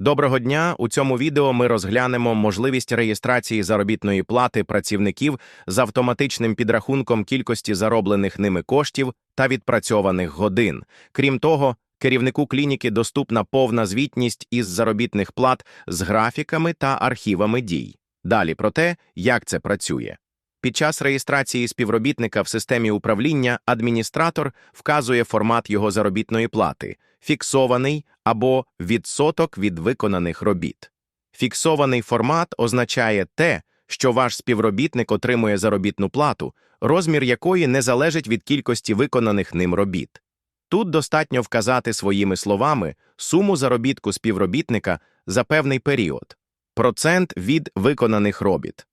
Доброго дня! У цьому відео ми розглянемо можливість реєстрації заробітної плати працівників з автоматичним підрахунком кількості зароблених ними коштів та відпрацьованих годин. Крім того, керівнику клініки доступна повна звітність із заробітних плат з графіками та архівами дій. Далі про те, як це працює. Під час реєстрації співробітника в системі управління адміністратор вказує формат його заробітної плати фіксований або відсоток від виконаних робіт. Фіксований формат означає те, що ваш співробітник отримує заробітну плату, розмір якої не залежить від кількості виконаних ним робіт. Тут достатньо вказати своїми словами суму заробітку співробітника за певний період, процент від виконаних робіт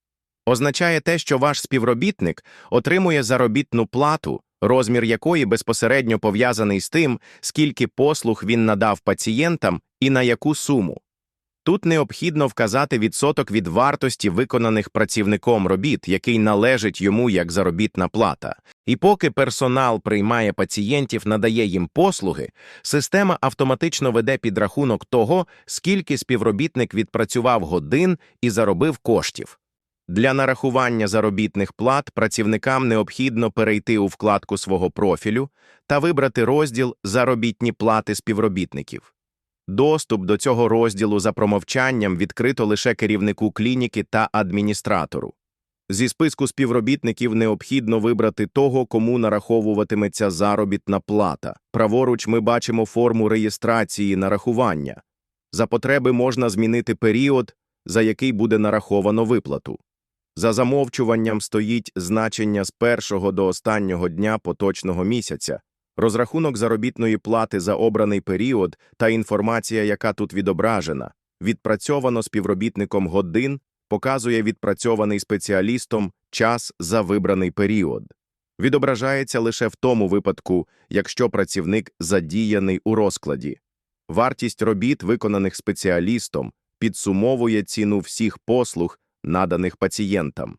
означає те, що ваш співробітник отримує заробітну плату, розмір якої безпосередньо пов'язаний з тим, скільки послуг він надав пацієнтам і на яку суму. Тут необхідно вказати відсоток від вартості виконаних працівником робіт, який належить йому як заробітна плата. І поки персонал приймає пацієнтів, надає їм послуги, система автоматично веде підрахунок того, скільки співробітник відпрацював годин і заробив коштів. Для нарахування заробітних плат працівникам необхідно перейти у вкладку свого профілю та вибрати розділ Заробітні плати співробітників. Доступ до цього розділу за промовчанням відкрито лише керівнику клініки та адміністратору. Зі списку співробітників необхідно вибрати того, кому нараховуватиметься заробітна плата. Праворуч ми бачимо форму реєстрації нарахування. За потреби можна змінити період, за який буде нараховано виплату. За замовчуванням стоїть значення з першого до останнього дня поточного місяця, розрахунок заробітної плати за обраний період та інформація, яка тут відображена, відпрацьовано співробітником годин, показує відпрацьований спеціалістом час за вибраний період. Відображається лише в тому випадку, якщо працівник задіяний у розкладі. Вартість робіт, виконаних спеціалістом, підсумовує ціну всіх послуг, наданих пацієнтам.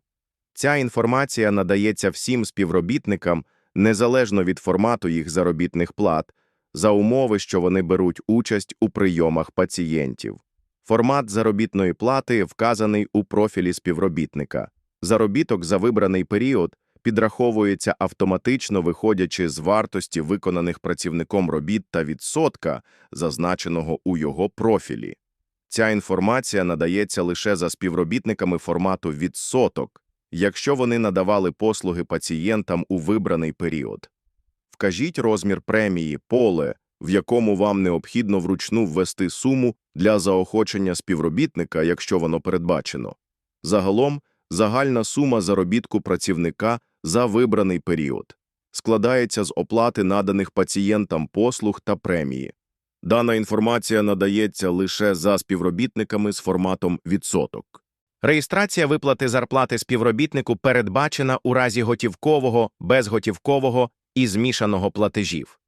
Ця інформація надається всім співробітникам незалежно від формату їх заробітних плат, за умови, що вони беруть участь у прийомах пацієнтів. Формат заробітної плати вказаний у профілі співробітника. Заробіток за вибраний період підраховується автоматично, виходячи з вартості виконаних працівником робіт та відсотка, зазначеного у його профілі. Ця інформація надається лише за співробітниками формату відсоток, якщо вони надавали послуги пацієнтам у вибраний період. Вкажіть розмір премії поле, в якому вам необхідно вручну ввести суму для заохочення співробітника, якщо воно передбачено. Загалом, загальна сума заробітку працівника за вибраний період складається з оплати наданих пацієнтам послуг та премії. Дана інформація надається лише за співробітниками з форматом відсоток. Реєстрація виплати зарплати співробітнику передбачена у разі готівкового, безготівкового і змішаного платежів.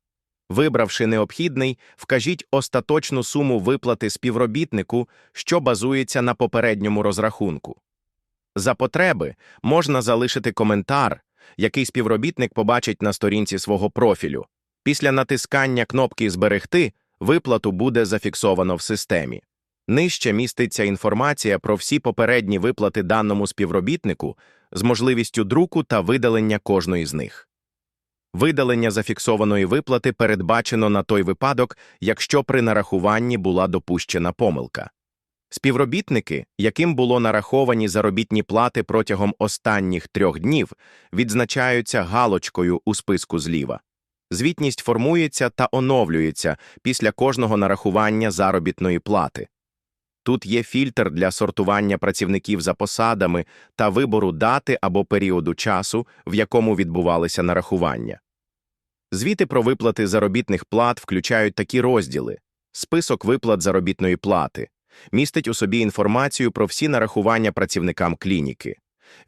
Вибравши необхідний, вкажіть остаточну суму виплати співробітнику, що базується на попередньому розрахунку. За потреби можна залишити коментар, який співробітник побачить на сторінці свого профілю. Після натискання кнопки Зберегти виплату буде зафіксовано в системі. Нижче міститься інформація про всі попередні виплати даному співробітнику з можливістю друку та видалення кожної з них. Видалення зафіксованої виплати передбачено на той випадок, якщо при нарахуванні була допущена помилка. Співробітники, яким було нараховані заробітні плати протягом останніх трьох днів, відзначаються галочкою у списку зліва. Звітність формується та оновлюється після кожного нарахування заробітної плати. Тут є фільтр для сортування працівників за посадами та вибору дати або періоду часу, в якому відбувалися нарахування. Звіти про виплати заробітних плат включають такі розділи: список виплат заробітної плати, містить у собі інформацію про всі нарахування працівникам клініки,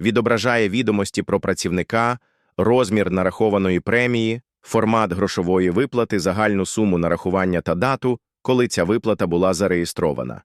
відображає відомості про працівника, розмір нарахованої премії, формат грошової виплати, загальну суму нарахування та дату, коли ця виплата була зареєстрована.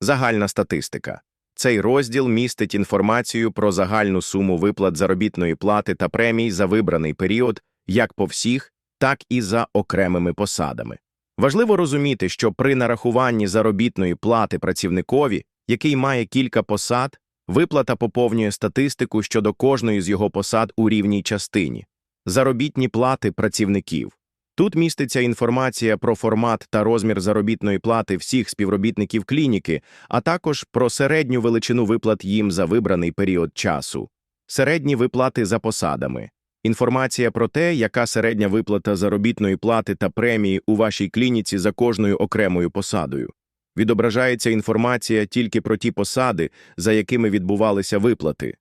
Загальна статистика. Цей розділ містить інформацію про загальну суму виплат заробітної плати та премій за вибраний період як по всіх, так і за окремими посадами. Важливо розуміти, що при нарахуванні заробітної плати працівникові, який має кілька посад, виплата поповнює статистику щодо кожної з його посад у рівній частині. Заробітні плати працівників. Тут міститься інформація про формат та розмір заробітної плати всіх співробітників клініки, а також про середню величину виплат їм за вибраний період часу, середні виплати за посадами. Інформація про те, яка середня виплата заробітної плати та премії у вашій клініці за кожною окремою посадою. Відображається інформація тільки про ті посади, за якими відбувалися виплати.